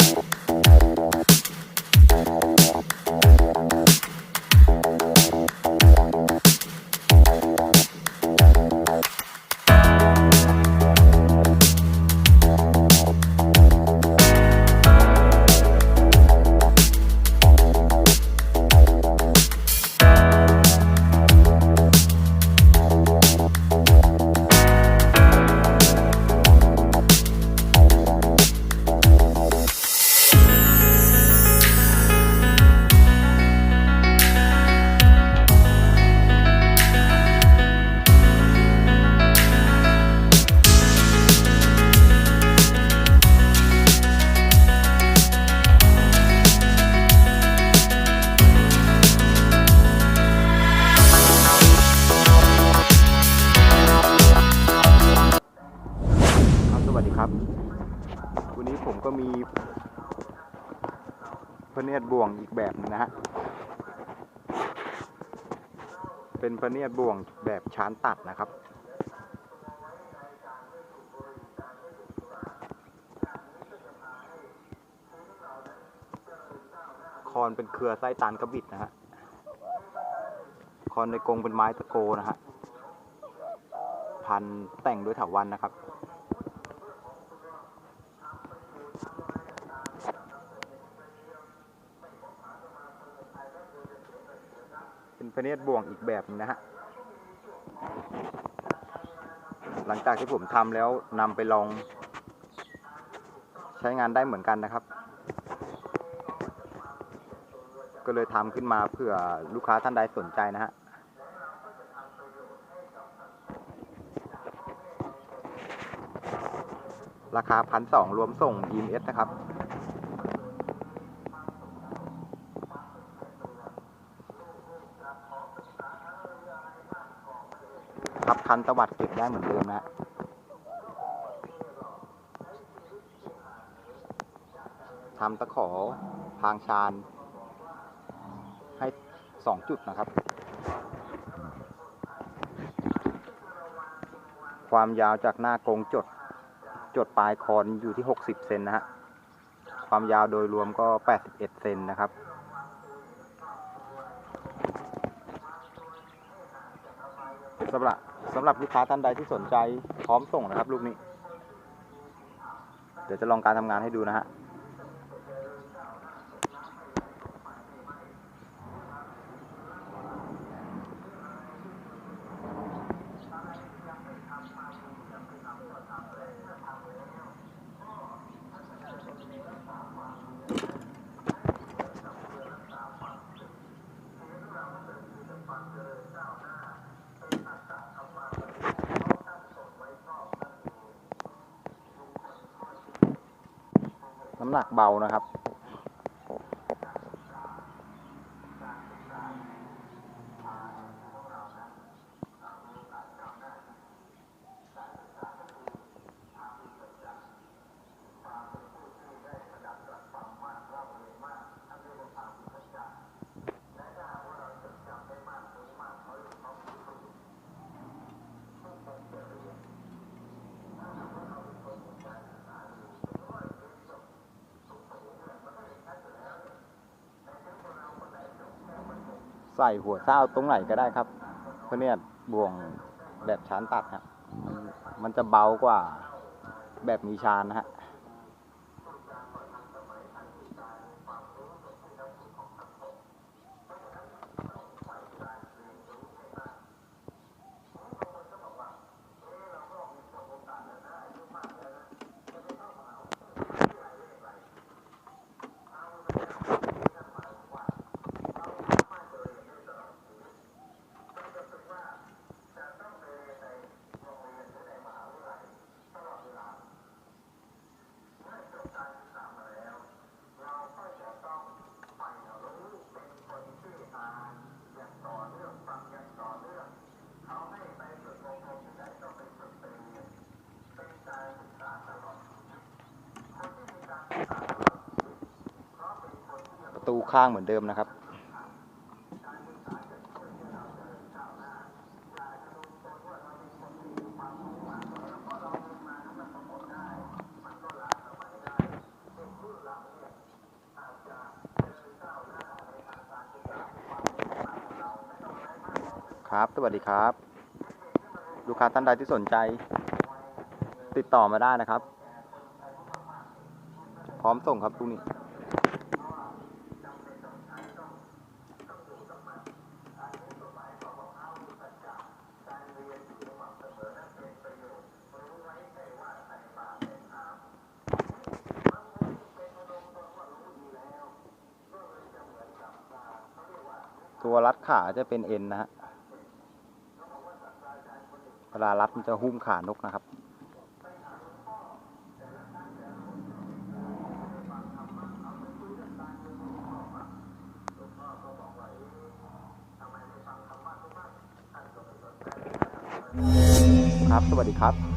ครั ผมก็มีพระเนียดบ่วงอีกแบบหนึงนะฮะ เป็นพระเนียดบ่วงแบบชานตัดนะครับคอนเป็นเครือไส้ตานกระบิดนะฮะ คอนในกรงเป็นไม้ตะโกนะฮะ พันแต่งด้วยถาวันนะครับ เป็น พเนียดบ่วงอีกแบบหนึงนะฮะ หลังจากที่ผมทำแล้วนำไปลอง ใช้งานได้เหมือนกันนะครับ ก็เลยทำขึ้นมาเผื่อลูกค้าท่านใดสนใจนะฮะราคาพันสองรวมส่ง EMS นะครับ ครับ คันตวัดเก็บได้เหมือนเดิมนะทำตะขอพางชานให้สองจุดนะครับ ความยาวจากหน้ากงจด จดปลายคอนอยู่ที่ 60 เซนนะฮะ ความยาวโดยรวมก็ 81 เซนนะครับสำหรับ สำหรับลูกค้าท่านใดที่สนใจพร้อมส่งนะครับ ลูกนี้ เดี๋ยวจะลองการทำงานให้ดูนะฮะ หนักเบานะครับ ใส่หัวเศร้าตรงไหนก็ได้ครับ เพราะเนี่ยบ่วงแบบชานตัดฮะมับมันจะเบากว่าแบบมีชานนะฮะ ประตูข้างเหมือนเดิมนะครับ ครับ สวัสดีครับ ลูกค้าท่านใดที่สนใจ ติดต่อมาได้นะครับ พร้อมส่งครับทุกนี้ ตัวรัดขาจะเป็นเอ็นนะฮะเวลารัดมันจะหุ้มขานกนะครับ ครับ สวัสดีครับ